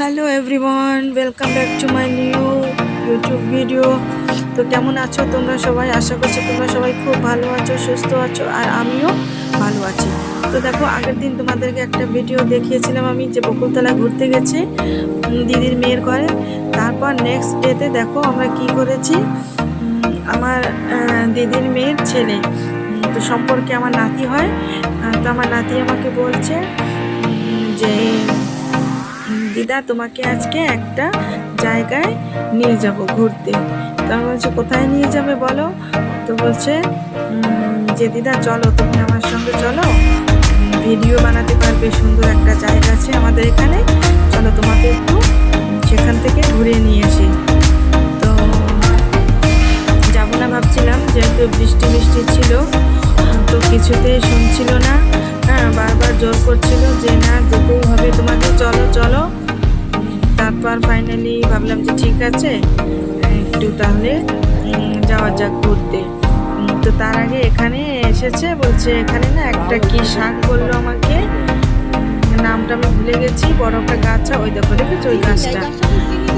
Hello everyone welcome back to my new YouTube video তো কেমন আছো তোমরা সবাই? আশা করছি তোমরা সবাই খুব ভালো আছো, সুস্থ আছো, আর আমিও ভালো আছি। তো দেখো, আগের দিন তোমাদেরকে একটা ভিডিও দেখিয়েছিলাম আমি যে বকুলতলা ঘুরতে গেছি দিদির মেয়ের ঘরে। তারপর নেক্সট ডেতে দেখো আমরা কি করেছি আমার দিদির মেয়ের ছেলে। তো সম্পর্কে আমার নাতি হয়। তো আমার নাতি আমাকে বলছে যে দিদা তোমাকে আজকে একটা জায়গায় নিয়ে যাব ঘুরতে। তো আমি বলছি, কোথায় নিয়ে যাবে বলো? তো বলছে যে দিদা, চলো, তুমি আমার সঙ্গে চলো। ভিডিও বানাতে পারবে, সুন্দর একটা জায়গা আছে আমাদের এখানে। চলো, তোমাকে একটু সেখান থেকে ঘুরে নিয়ে আসি। তো যাব না ভাবছিলাম, যেহেতু বৃষ্টি বৃষ্টি ছিল, তো কিছুতেই শুনছিল না। হ্যাঁ বারবার জোর করছিল যে, না যেতেই হবে তোমাকে চলো চলো। তারপর ফাইনালি ভাবলাম যে ঠিক আছে, একটু তাহলে যাওয়া যাক ঘুরতে। তো তার আগে এখানে এসেছে, বলছে এখানে না একটা কি শাক বলল আমাকে। নামটা আমি ভুলে গেছি, বড় একটা গাছ, ওই দেখো দেখেছ ওই গাছটা?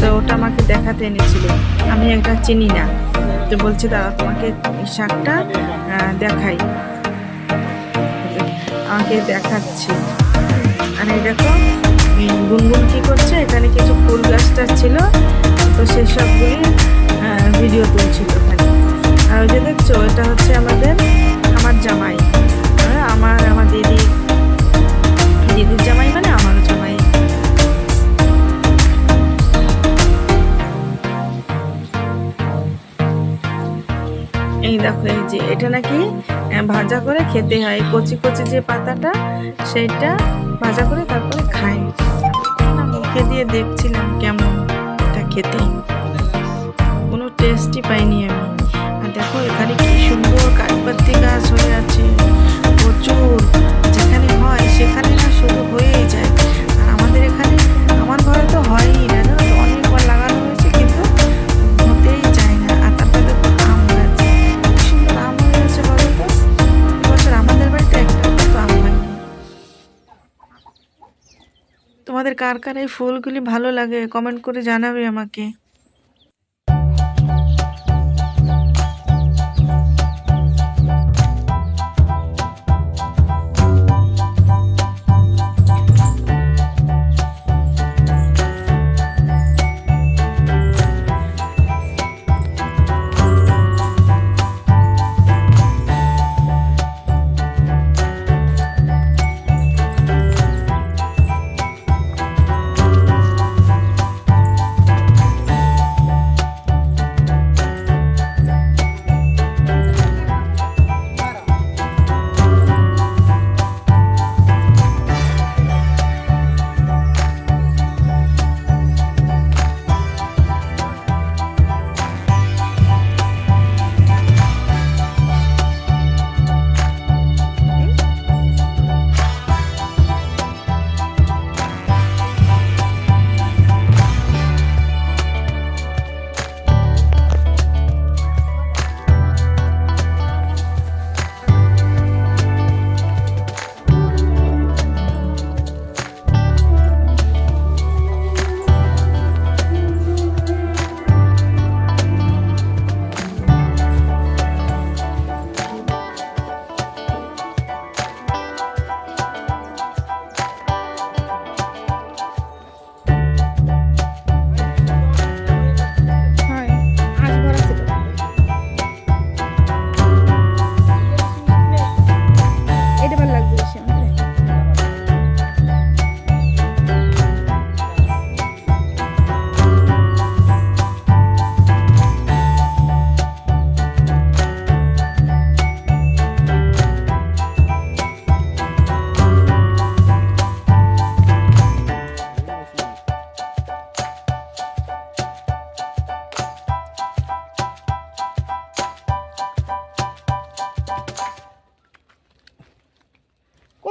তো ওটা আমাকে দেখাতে এনেছিল। আমি একটা চিনি না। তো বলছে দাদা তোমাকে শাকটা দেখাই। আমাকে দেখাচ্ছি। আর এই দেখো গুনগুন কি করছে? এখানে কিছু ফুল গাছ টাছ ছিল, তো সেসবগুলি ভিডিও তুলছিল ওখানে। আর ওই যে দেখছ, এটা হচ্ছে আমাদের, আমার জামাই। আমার আমার দিদি। দিদির জামাই মানে আমারও জামাই। এই দেখো, এই যে, এটা নাকি ভাজা করে খেতে হয়। কচি কচি যে পাতাটা, সেইটা ভাজা করে তারপরে মুখে দিয়ে দেখছিলাম কেমন এটা খেতে। কোনো টেস্টই পাইনি আমি। আর দেখো এখানে কি সুন্দর কাঠপাতি গাছ হয়ে আছে। প্রচুর। যেখানে হয় সেখানে না শুরু হয়েই যায়। আর আমাদের এখানে, আমার ঘরে কার কার এই ফুলগুলি ভালো লাগে কমেন্ট করে জানাবে আমাকে।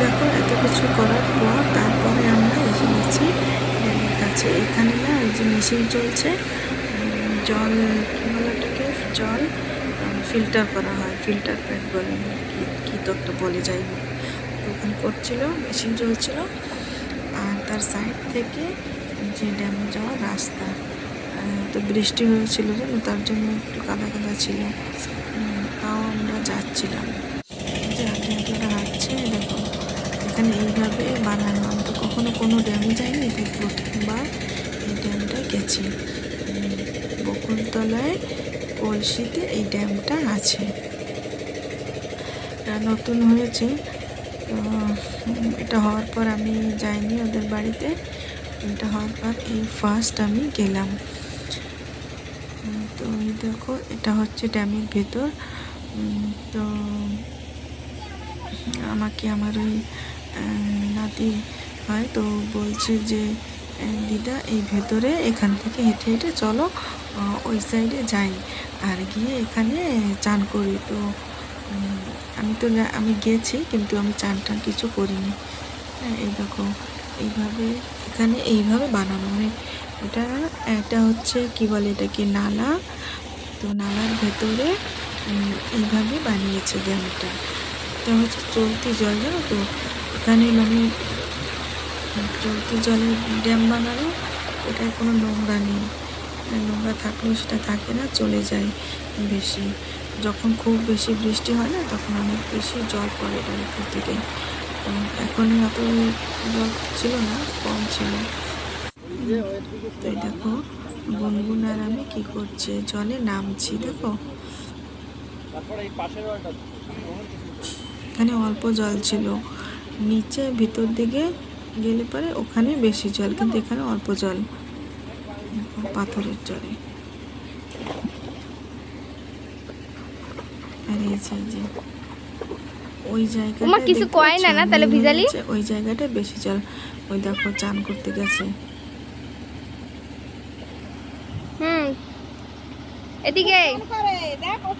দেখো, এত কিছু করার পর তারপরে আমরা এসে গেছি কাছে, এখানে না এই যে মেশিন চলছে জল, কী বলে ওটাকে? জল ফিল্টার করা হয়, ফিল্টার প্যাড বলে, কি তো বলে, যাই হোক। ওখানে করছিল, মেশিন চলছিল, আর তার সাইড থেকে যে ড্যামে যাওয়ার রাস্তা তো বৃষ্টি হয়েছিল জানো তার জন্য একটু কাদা কাদা ছিল। তাও আমরা যাচ্ছিলাম। যে হাঁটছে দেখো এখানে এইভাবে বানানো। আমি তো কখনো কোনো ড্যামে যাইনি তাই প্রথমবার এই ড্যামটা গেছি। বকুলতলায় কলসিতে এই ড্যামটা আছে। এটা নতুন হয়েছে। এটা হওয়ার পর আমি যাইনি ওদের বাড়িতে। এটা হওয়ার পর এই ফার্স্ট আমি গেলাম। তো এই দেখো, এটা হচ্ছে ড্যামের ভেতর। তো আমাকে আমার ওই নাতি হয়, তো বলছে যে দিদা, এই ভেতরে, এখান থেকে হেঁটে হেঁটে চলো ওই সাইডে যাই। আর গিয়ে এখানে চান করি। তো আমি তো আমি গেছি, কিন্তু আমি চান টান কিছু করিনি। হ্যাঁ এই দেখো, এইভাবে, এখানে এইভাবে বানানো। মানে এটা এটা হচ্ছে, কি বলে এটাকে, নালা। তো নালার ভেতরে এইভাবে বানিয়েছে ড্যামটা এটা হচ্ছে চলতি জল, জানো তো? এখানে মানে চলতি জলের ড্যাম বানানো, এটায় কোনো নোংরা নেই। নোংরা থাকলেও সেটা থাকে না, চলে যায় বেশি। যখন খুব বেশি বৃষ্টি হয় না, তখন অনেক বেশি জল পড়ে এটার উপর থেকে এখন অত জল ছিল না, কম ছিল। তাই দেখো গুনগুন আর আমি কী করছে? জলে নামছি, দেখো। এখানে অল্প জল ছিল। নিচে ভিতর দিকে গেলে পরে ওখানে বেশি জল কিন্তু এখানে অল্প জল পাথরের জলে। আর এই যে যে ওই জায়গাটা কিছু কয় না না, তাহলে ভিজালি? ওই জায়গাটা বেশি জল। ওই দেখো চান করতে গেছে। হুম। এদিকে দেখো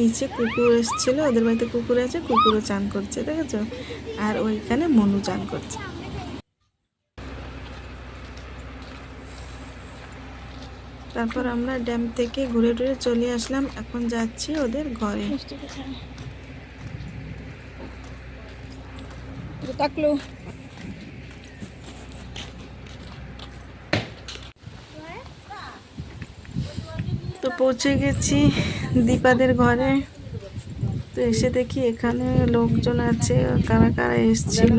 নিচে কুকুর এসেছিল, ওদের বাড়িতে কুকুর আছে, কুকুরও চান করছে, দেখেছ? আর ওইখানে মনু চান করছে। তারপর আমরা ড্যাম থেকে ঘুরে টুরে চলে আসলাম, এখন যাচ্ছি ওদের ঘরে। তো পৌঁছে গেছি দীপাদের ঘরে। তো এসে দেখি এখানে লোকজন আছে কারা কারা এসেছিল।